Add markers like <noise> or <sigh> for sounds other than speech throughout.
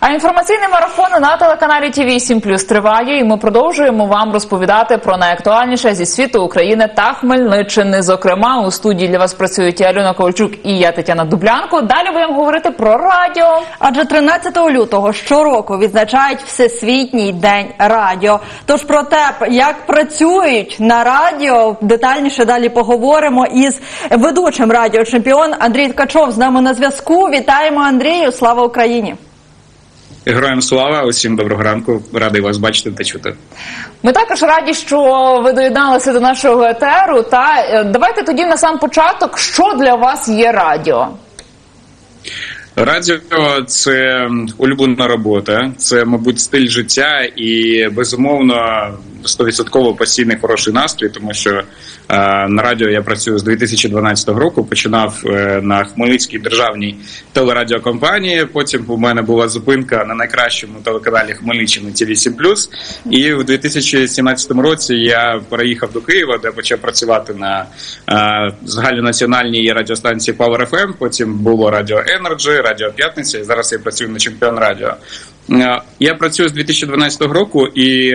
А інформаційний марафон на телеканалі ТВ 7 Плюс триває, і ми продовжуємо вам розповідати про найактуальніше зі світу України та Хмельниччини. Зокрема, у студії для вас працюють Альона Ковальчук і я Тетяна Дублянко. Далі будемо говорити про радіо. Адже 13 лютого щороку відзначають Всесвітній день радіо. Тож про те, як працюють на радіо, детальніше далі поговоримо із ведучим радіочемпіон Андрій Ткачов з нами на зв'язку. Вітаємо Андрію! Слава Україні! Героям слава, усім доброго ранку. Радий вас бачити та чути. Ми також раді, що ви доєдналися до нашого етеру. Та е, давайте тоді на сам початок, що для вас є радіо. Радіо це улюблена робота, це, мабуть, стиль життя і безумовно стовідсотково постійний хороший настрій, тому що е, на радіо я працюю з 2012 року. Починав е, на Хмельницькій державній телерадіокомпанії. Потім у мене була зупинка на найкращому телеканалі Хмельниччини ТВ7+. І в 2017 році я переїхав до Києва, де почав працювати на е, загальнонаціональній радіостанції Power FM, Потім було радіо Energy, радіо П'ятниця. І зараз я працюю на чемпіон радіо. Я працюю з 2012 року і.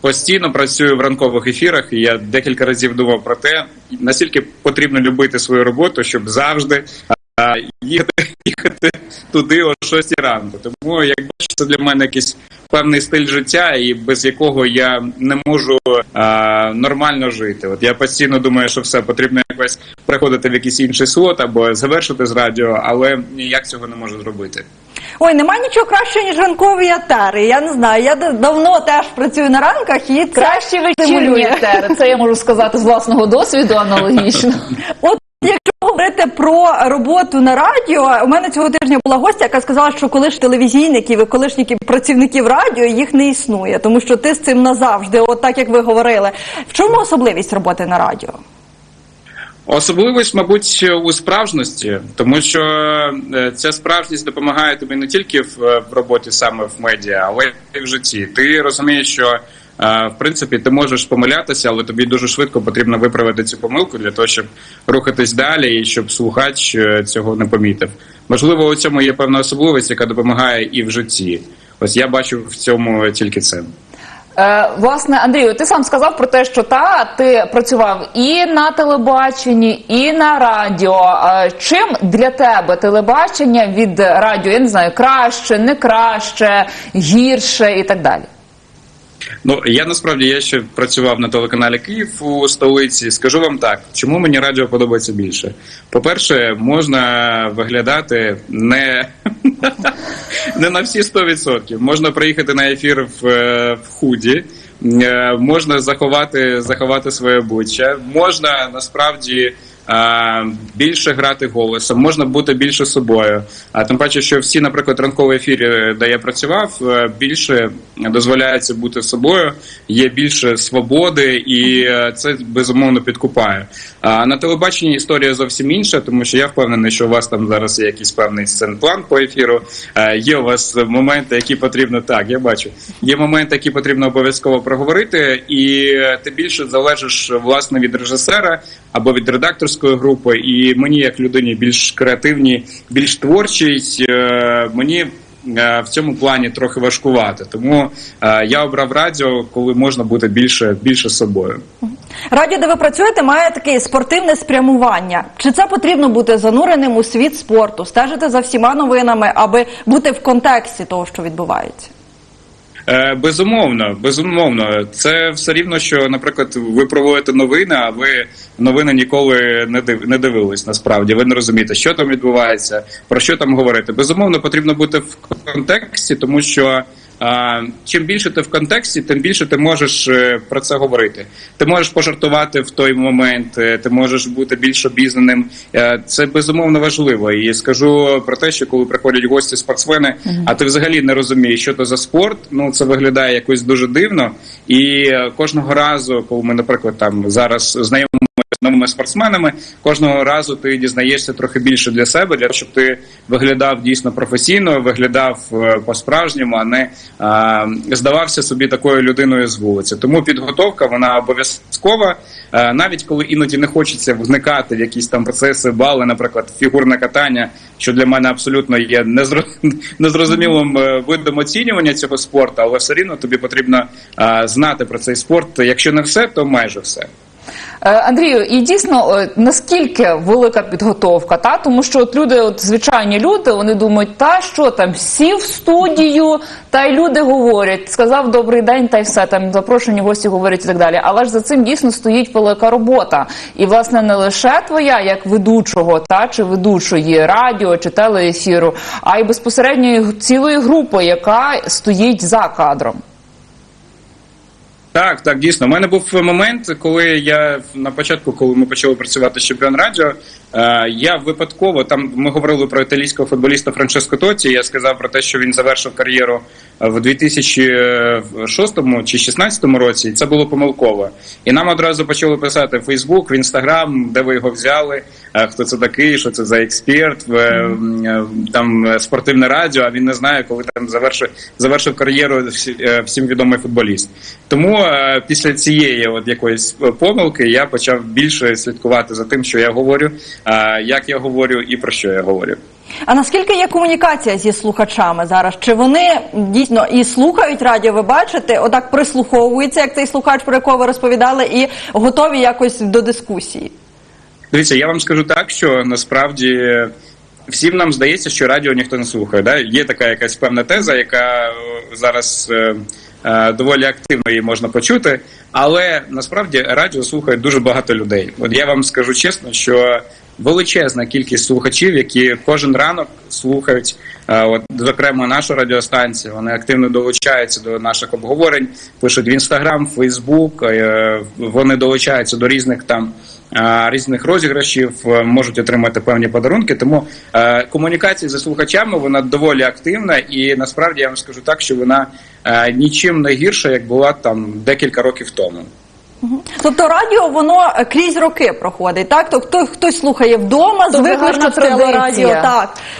Постійно працюю в ранкових ефірах, і я декілька разів думав про те, наскільки потрібно любити свою роботу, щоб завжди а, їхати, <laughs> їхати туди о 6 ранку. Тому, як бачите, це для мене якийсь певний стиль життя, і без якого я не можу а, нормально жити. От я постійно думаю, що все потрібно якось приходити в якийсь інший слот або завершити з радіо, але ніяк цього не можу зробити. Ой, немає нічого кращого, ніж ранкові етери. Я не знаю. Я давно теж працюю на ранках і це Кращі вечірні етери. Це я можу сказати з власного досвіду аналогічно. <laughs> От якщо говорити про роботу на радіо, у мене цього тижня була гостя, яка сказала, що колиш телевізійників і колишніх працівників радіо їх не існує, тому що ти з цим назавжди, от так як ви говорили. В чому особливість роботи на радіо? Особливість, мабуть, у справжності, тому що е, ця справжність допомагає тобі не тільки в, е, роботі саме в медіа, але й в житті. Ти розумієш, що е, в принципі ти можеш помилятися, але тобі дуже швидко потрібно виправити цю помилку для того, щоб рухатись далі і щоб слухач цього не помітив. Можливо, у цьому є певна особливість, яка допомагає і в житті. Ось я бачу в цьому тільки це. Е, власне, Андрію, ти сам сказав про те, що та ти працював і на телебаченні, і на радіо. Е, чим для тебе телебачення від радіо? Я не знаю, краще, не краще, гірше і так далі. Ну я насправді я ще працював на телеканалі Київ у столиці. Скажу вам так, чому мені радіо подобається більше. По-перше, можна виглядати не, <laughs> не на всі 100%. Можна приїхати на ефір в, е, в худі, е, можна заховати, заховати своє обличчя, можна насправді. Більше грати голосом, можна бути більше собою. А тим паче, що всі, наприклад, ранкові ефіри, де я працював, е, більше дозволяється бути собою, є більше свободи, і е, це безумовно підкупає. А на телебаченні історія зовсім інша, тому що я впевнений, що у вас там зараз є якийсь певний сценплан по ефіру. Е, Є у вас моменти, які потрібно так. Я бачу. Є моменти, які потрібно обов'язково проговорити, і е, ти більше залежиш власне від режисера або від редакторської групи. І мені, як людині, більш креативній, більш творчій, е, мені. е, В цьому плані трохи важкувати, тому е, я обрав радіо, коли можна бути більше більше собою. Радіо, де ви працюєте, має таке спортивне спрямування. Чи це потрібно бути зануреним у світ спорту, стежити за всіма новинами, аби бути в контексті того, що відбувається? Е, Безумовно, безумовно, це все рівно, що, наприклад, ви проводите новини, а ви новини ніколи не див не дивились. Насправді ви не розумієте, що там відбувається, про що там говорити. Безумовно, потрібно бути в контексті, тому що. Чим більше ти в контексті, тим більше ти можеш е, про це говорити. Ти можеш пожартувати в той момент, е, ти можеш бути більш обізнаним. Е, Це безумовно важливо. І скажу про те, що коли приходять гості спортсмени, а ти взагалі не розумієш, що це за спорт. Ну це виглядає якось дуже дивно. І кожного разу, коли ми, наприклад, там зараз знайомимося новими спортсменами. Кожного разу ти дізнаєшся трохи більше для себе, для того, щоб ти виглядав дійсно професійно, виглядав е, по-справжньому, а не а, здавався собі такою людиною з вулиці. Тому підготовка вона обов'язкова, Е, навіть коли іноді не хочеться вникати в якісь там процеси, бали, наприклад, фігурне катання, що для мене абсолютно є незро- <laughs> незрозумілим е, видом оцінювання цього спорту, але все рівно тобі потрібно знати про цей спорт. Якщо не все, то майже все. Е, Андрію, і дійсно е, наскільки велика підготовка, та тому що от люди, от звичайні люди, вони думають, та що там сів в студію, та й люди говорять, сказав добрий день, та й все там запрошені гості говорять і так далі. Але ж за цим дійсно стоїть велика робота. І власне не лише твоя, як ведучого, та чи ведучої радіо чи телеефіру, а й безпосередньо цілої групи, яка стоїть за кадром. Так, так, дійсно. У мене був момент, коли я на початку, коли ми почали працювати з чемпіон радіо, е, я випадково там ми говорили про італійського футболіста Франческо Тоті. Я сказав про те, що він завершив кар'єру в 2006 чи 2016 році, і це було помилково. І нам одразу почали писати в Фейсбук, в Інстаграм, де ви його взяли, е, хто це такий, що це за експерт, е, е, там е, спортивне радіо. А він не знає, коли там завершив завершив кар'єру е, всім відомий футболіст. Тому е, після цієї от якоїсь е, помилки я почав більше слідкувати за тим, що я говорю, е, як я говорю і про що я говорю. А наскільки є комунікація зі слухачами зараз? Чи вони дійсно і слухають радіо? Ви бачите, отак прислуховуються, як цей слухач, про якого ви розповідали, і готові якось до дискусії? Дивіться, я вам скажу так, що насправді всім нам здається, що радіо ніхто не слухає. Да? Є така якась певна теза, яка е, зараз е, е, доволі активно її можна почути, але насправді радіо слухає дуже багато людей. От я вам скажу чесно, що величезна кількість слухачів, які кожен ранок слухають, е, от зокрема нашу радіостанцію. Вони активно долучаються до наших обговорень, пишуть в інстаграм, Фейсбук. е, Вони долучаються до різних там. Е, Різних розіграшів е, можуть отримати певні подарунки, тому е, комунікація зі слухачами вона доволі активна, і насправді я вам скажу так, що вона нічим не гірша, як була там декілька років тому. Тобто радіо воно крізь роки проходить, так? Тобто хтось слухає вдома, звикли, що телерадіо, традиція.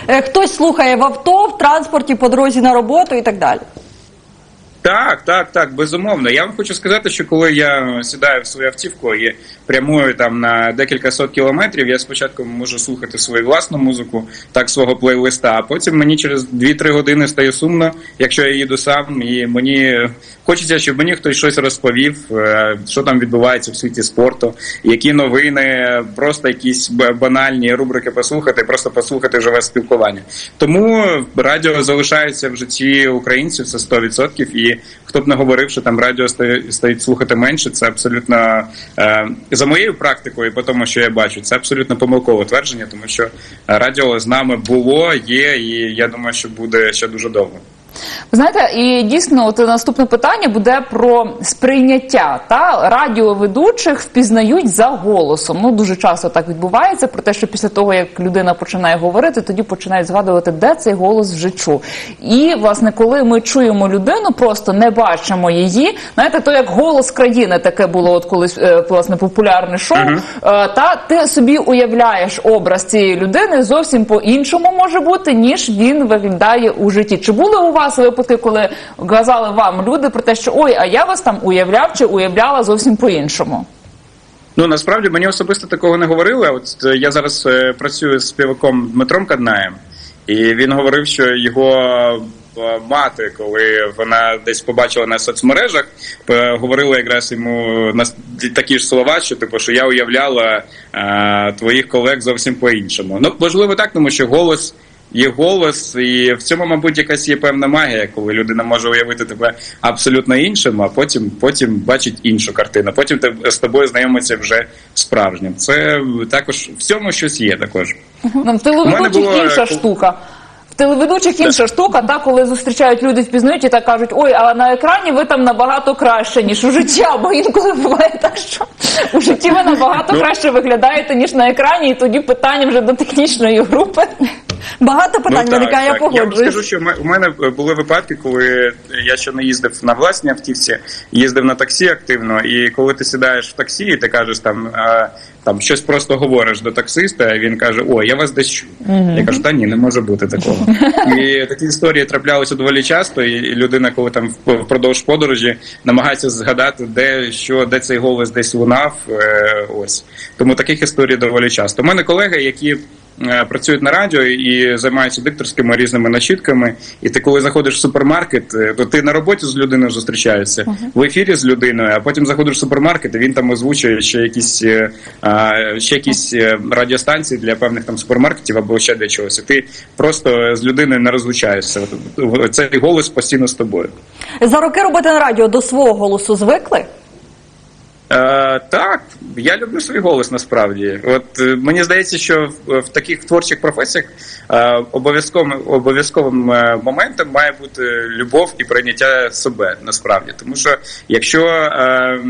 так. Хтось слухає в авто, в транспорті, по дорозі на роботу і так далі. Так, так, так, безумовно. Я вам хочу сказати, що коли я сідаю в свою автівку і прямую там на декілька сот кілометрів, я спочатку можу слухати свою власну музику, так свого плейлиста, а потім мені через 2-3 години стає сумно, якщо я їду сам, і мені хочеться, щоб мені хтось щось розповів, е, що там відбувається в світі спорту, які новини, просто якісь банальні рубрики послухати, просто послухати живе спілкування. Тому радіо залишається в житті українців, це 100%, і хто б не говорив, що там радіо стає- слухати менше, це абсолютно е, за моєю практикою, по тому, що я бачу, це абсолютно помилкове твердження, тому що радіо з нами було, є, і я думаю, що буде ще дуже довго. Ви знаєте, і дійсно, от наступне питання буде про сприйняття. Та радіоведучих впізнають за голосом. Ну дуже часто так відбувається. Про те, що після того як людина починає говорити, тоді починають згадувати, де цей голос вже чув. І власне, коли ми чуємо людину, просто не бачимо її. Знаєте, то як голос країни таке було, от колись е, власне популярне шоу. Е, Та ти собі уявляєш образ цієї людини зовсім по-іншому може бути, ніж він виглядає у житті. Чи були у вас випадки, коли казали вам люди про те, що ой, а я вас там уявляв чи уявляла зовсім по-іншому? Ну насправді мені особисто такого не говорили. От е, я зараз е, працюю з співаком Дмитром Каднаєм, і він говорив, що його е, мати, коли вона десь побачила на соцмережах, говорила якраз йому на такі ж слова, що типу, що я уявляла е, твоїх колег зовсім по-іншому. Ну можливо, так, тому що голос. Є голос, і в цьому, мабуть, якась є певна магія, коли людина може уявити тебе абсолютно іншим, а потім потім бачить іншу картину. Потім те- з тобою знайомиться вже справжнім. Це також в цьому щось є також. Ну, в телеведучих було, інша штука. В телеведучих інша штука, та коли зустрічають люди, впізнають і так кажуть, ой, а на екрані ви там набагато краще, ніж у житті. Або інколи буває так, що у житті ви набагато Ну. краще виглядаєте, ніж на екрані, і тоді питання вже до технічної групи. Багато питань Ну, так, виникає, я так. Я вам скажу, що в мене були випадки, коли я ще не їздив на власній автівці, їздив на таксі активно, і коли ти сідаєш в таксі, і ти кажеш там. е, там щось просто говориш до таксиста, а він каже: О, я вас десь чую. Я кажу, та ні, не може бути такого. <laughs> І такі історії траплялися доволі часто, і людина, коли там впродовж подорожі намагається згадати, де що, де цей голос десь лунав. е, Ось тому таких історій доволі часто. У мене колеги, які. Е, Працюють на радіо і займаються дикторськими різними начітками. І ти, коли заходиш в супермаркет, е, то ти на роботі з людиною зустрічаєшся в ефірі з людиною, а потім заходиш в супермаркет, і він там озвучує ще якісь е, ще якісь радіостанції для певних там супермаркетів або ще для чогось. І ти просто з людиною не розлучаєшся. Цей голос постійно з тобою. За роки роботи на радіо до свого голосу звикли? Е, так, я люблю свій голос насправді. От е, мені здається, що в, в таких творчих професіях е, обов'язковим обов'язковим е, моментом має бути любов і прийняття себе насправді. Тому що якщо е,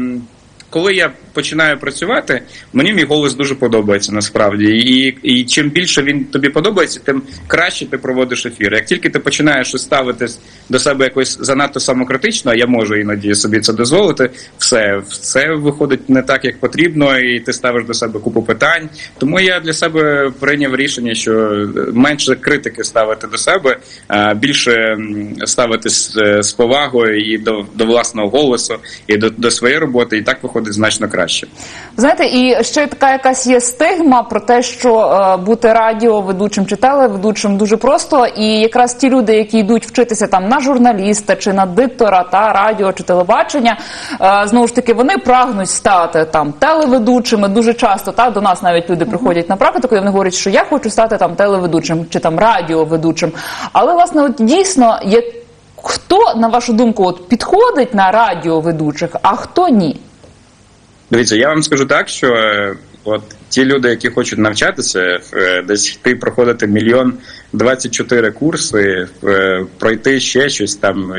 коли я починаю працювати, мені мій голос дуже подобається насправді. І, і чим більше він тобі подобається, тим краще ти проводиш ефір. Як тільки ти починаєш ставитись до себе якось занадто самокритично, я можу іноді собі це дозволити, все, все виходить не так, як потрібно, і ти ставиш до себе купу питань. Тому я для себе прийняв рішення, що менше критики ставити до себе, а більше ставитись е, з повагою і до, до власного голосу, і до, до своєї роботи, і так виходить значно краще. Знаєте, і ще така якась є стигма про те, що е, бути радіоведучим чи телеведучим дуже просто. І якраз ті люди, які йдуть вчитися там на журналіста чи на диктора та радіо чи телебачення, е, знову ж таки вони прагнуть стати там телеведучими. Дуже часто та до нас навіть люди приходять на практику, і вони говорять, що я хочу стати там телеведучим чи там радіоведучим. Але власне, от дійсно є хто на вашу думку от підходить на радіоведучих, а хто ні? Дивіться, я вам скажу так, що е, от ті люди, які хочуть навчатися, е, десь йти проходити мільйон 24 курси, е, пройти ще щось там,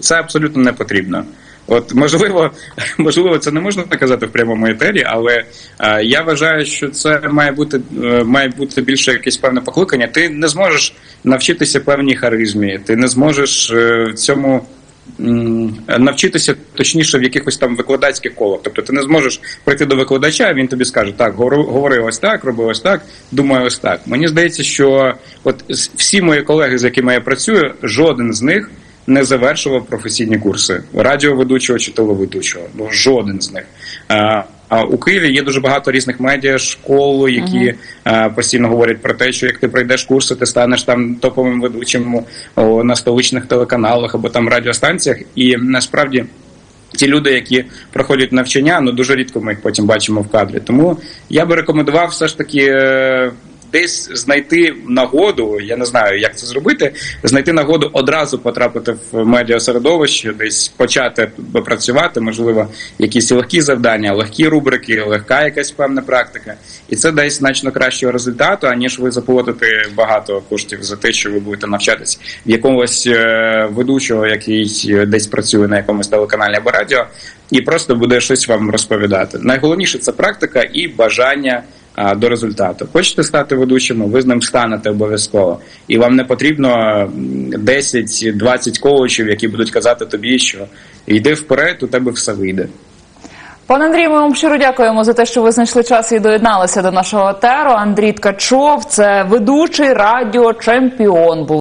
це абсолютно не потрібно. От можливо, <laughs> можливо, це не можна казати в прямому етері, але е, я вважаю, що це має бути е, має бути більше якесь певне покликання. Ти не зможеш навчитися певній харизмі, ти не зможеш е, цьому навчитися точніше в якихось там викладацьких колах. Тобто ти не зможеш прийти до викладача, він тобі скаже, так, говори, ось так, роби ось так, думай ось так. Мені здається, що от всі мої колеги, з якими я працюю, жоден з них не завершував професійні курси радіоведучого чи телеведучого. Ну жоден з них. У Києві є дуже багато різних медіа, школ, які а, постійно говорять про те, що як ти пройдеш курси, ти станеш там топовим ведучим на столичних телеканалах або там радіостанціях. І насправді. Ті люди, які проходять навчання, ну дуже рідко ми їх потім бачимо в кадрі. Тому я би рекомендував все ж таки е, десь знайти нагоду. Я не знаю, як це зробити. Знайти нагоду одразу потрапити в медіасередовище, десь почати працювати, можливо, якісь легкі завдання, легкі рубрики, легка якась певна практика, і це дасть значно кращого результату, аніж ви заплатите багато коштів за те, що ви будете навчатись в якогось е, ведучого, який е, десь працює на якомусь телеканалі або радіо, і просто буде щось вам розповідати. Найголовніше це практика і бажання. До результату хочете стати ведучими, ви з ним станете обов'язково, і вам не потрібно м, 10-20 коучів, які будуть казати тобі, що йди вперед, у тебе все вийде. Пане Андрію, ми вам щиро дякуємо за те, що ви знайшли час і доєдналися до нашого теру. Андрій Ткачов, це ведучий радіочемпіон. Був